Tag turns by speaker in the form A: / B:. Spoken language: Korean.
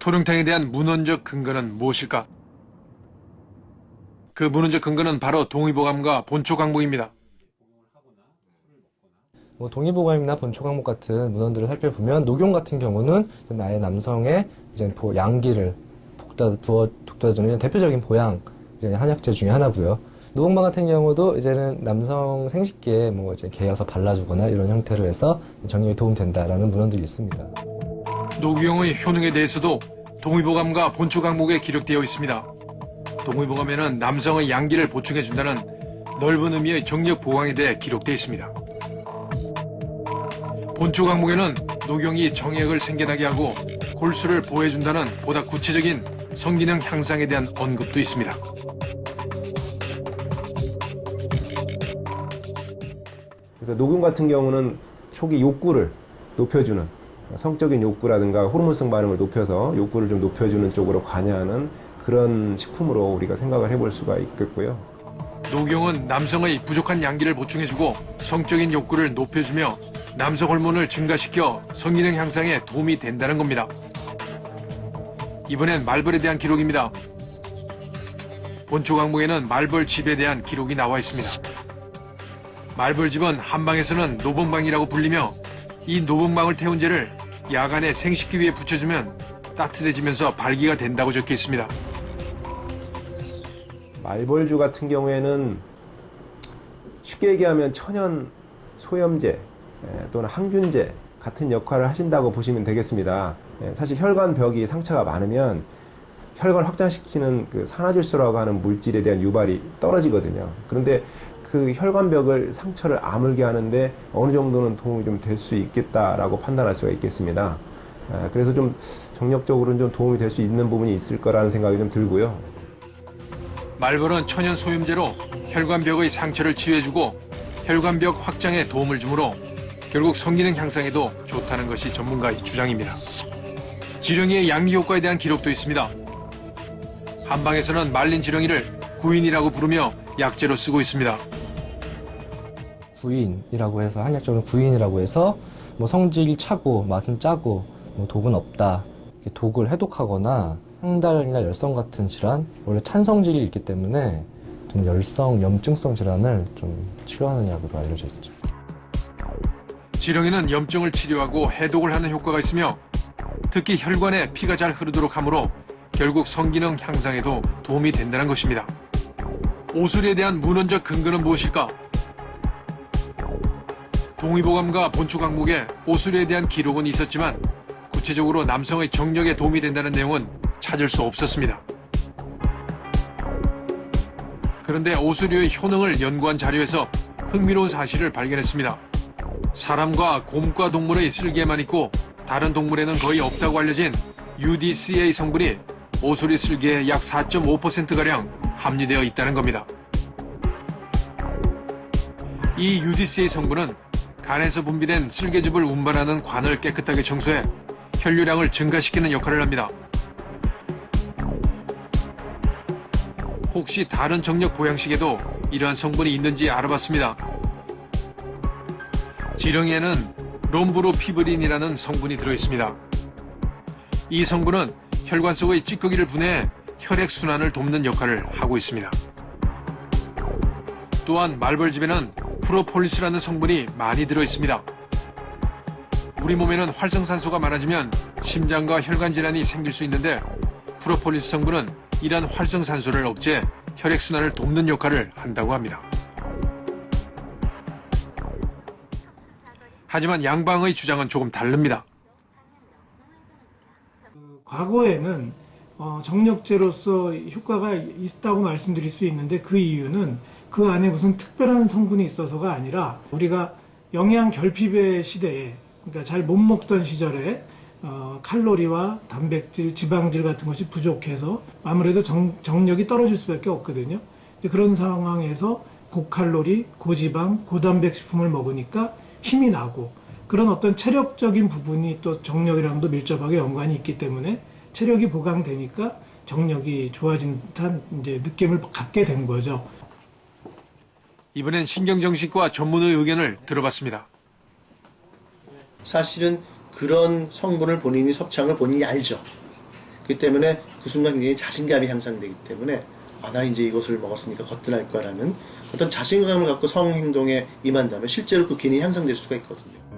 A: 토룡탕에 대한 문헌적 근거는 무엇일까? 그 문헌적 근거는 바로 동의보감과 본초 강목입니다.
B: 뭐 동의보감이나 본초강목 같은 문헌들을 살펴보면 녹용 같은 경우는 나의 남성의 이제 보- 양기를 북다 부어 북돋아주는 대표적인 보양 한약재 중에 하나고요. 노봉방 같은 경우도 이제는 남성 생식기에 뭐 이제 개어서 발라주거나 이런 형태로 해서 정력에 도움된다라는 문헌들이 있습니다.
A: 노규영의 효능에 대해서도 동의보감과 본초 강목에 기록되어 있습니다. 동의보감에는 남성의 양기를 보충해준다는 넓은 의미의 정력 보강에 대해 기록되어 있습니다. 본초 강목에는 노경이 정액을 생겨나게 하고 골수를 보호해준다는 보다 구체적인 성기능 향상에 대한 언급도 있습니다.
C: 그래서 녹용 같은 경우는 초기 욕구를 높여주는 성적인 욕구라든가 호르몬성 반응을 높여서 욕구를 좀 높여주는 쪽으로 관여하는 그런 식품으로 우리가 생각을 해볼 수가 있겠고요.
A: 노경은 남성의 부족한 양기를 보충해주고 성적인 욕구를 높여주며 남성 호르몬을 증가시켜 성기능 향상에 도움이 된다는 겁니다. 이번엔 말벌에 대한 기록입니다. 본초 강목에는 말벌 집에 대한 기록이 나와 있습니다. 말벌 집은 한방에서는 노봉방이라고 불리며 이 노봉방을 태운 재를 야간에 생식기 위에 붙여주면 따뜻해지면서 발기가 된다고 적혀 있습니다.
C: 말벌주 같은 경우에는 쉽게 얘기하면 천연 소염제 에, 또는 항균제 같은 역할을 하신다고 보시면 되겠습니다. 에, 사실 혈관 벽이 상처가 많으면 혈관 확장시키는 그 산화질소라고 하는 물질에 대한 유발이 떨어지거든요. 그런데 그 혈관벽을 상처를 아물게 하는데 어느 정도는 도움이 좀 될 수 있겠다라고 판단할 수가 있겠습니다. 에, 그래서 좀 정력적으로는 좀 도움이 될 수 있는 부분이 있을 거라는 생각이 좀 들고요.
A: 말벌은 천연 소염제로 혈관벽의 상처를 치유해주고 혈관벽 확장에 도움을 주므로 결국 성기능 향상에도 좋다는 것이 전문가의 주장입니다. 지렁이의 양리 효과에 대한 기록도 있습니다. 한방에서는 말린 지렁이를 구인이라고 부르며 약재로 쓰고 있습니다.
B: 구인이라고 해서 한약적으로 구인이라고 해서 뭐 성질이 차고 맛은 짜고 뭐 독은 없다 독을 해독하거나 항달이나 열성 같은 질환 원래 찬성질이 있기 때문에 좀 열성 염증성 질환을 좀 치료하는 약으로 알려져 있죠.
A: 지렁이는 염증을 치료하고 해독을 하는 효과가 있으며 특히 혈관에 피가 잘 흐르도록 하므로 결국 성기능 향상에도 도움이 된다는 것입니다. 오술에 대한 문헌적 근거는 무엇일까? 동의보감과 본초 강목에 오술에 대한 기록은 있었지만 구체적으로 남성의 정력에 도움이 된다는 내용은 찾을 수 없었습니다. 그런데 오수류의 효능을 연구한 자료에서 흥미로운 사실을 발견했습니다. 사람과 곰과 동물의 쓸개만 있고 다른 동물에는 거의 없다고 알려진 UDCA 성분이 오소리 쓸개의 약 4.5%가량 함유되어 있다는 겁니다. 이 UDCA 성분은 간에서 분비된 쓸개즙을 운반하는 관을 깨끗하게 청소해 혈류량을 증가시키는 역할을 합니다. 혹시 다른 정력 보양식에도 이러한 성분이 있는지 알아봤습니다. 지렁이에는 롬브로피브린이라는 성분이 들어있습니다. 이 성분은 혈관 속의 찌꺼기를 분해해 혈액 순환을 돕는 역할을 하고 있습니다. 또한 말벌집에는 프로폴리스라는 성분이 많이 들어있습니다. 우리 몸에는 활성산소가 많아지면 심장과 혈관 질환이 생길 수 있는데 프로폴리스 성분은 이러한 활성산소를 억제해 혈액 순환을 돕는 역할을 한다고 합니다. 하지만 양방의 주장은 조금 다릅니다.
D: 과거에는 어, 정력제로서 효과가 있다고 말씀드릴 수 있는데 그 이유는 그 안에 무슨 특별한 성분이 있어서가 아니라 우리가 영양 결핍의 시대에 그러니까 잘 못 먹던 시절에 어, 칼로리와 단백질, 지방질 같은 것이 부족해서 아무래도 정, 정력이 떨어질 수밖에 없거든요. 그런 상황에서 고칼로리, 고지방, 고단백 식품을 먹으니까 힘이 나고 그런 어떤 체력적인 부분이 또 정력이랑도 밀접하게 연관이 있기 때문에 체력이 보강되니까 정력이 좋아진 듯한 이제 느낌을 갖게 된 거죠.
A: 이번엔 신경정신과 전문의 의견을 들어봤습니다.
E: 사실은 그런 성분을 본인이 섭취한 걸 본인이 알죠.
C: 그 때문에 그 순간 굉장히 자신감이 향상되기 때문에 아, 나 이제 이것을 먹었으니까 거뜬할 거라는 어떤 자신감을 갖고 성행동에 임한다면 실제로 그 기능이 향상될 수가 있거든요.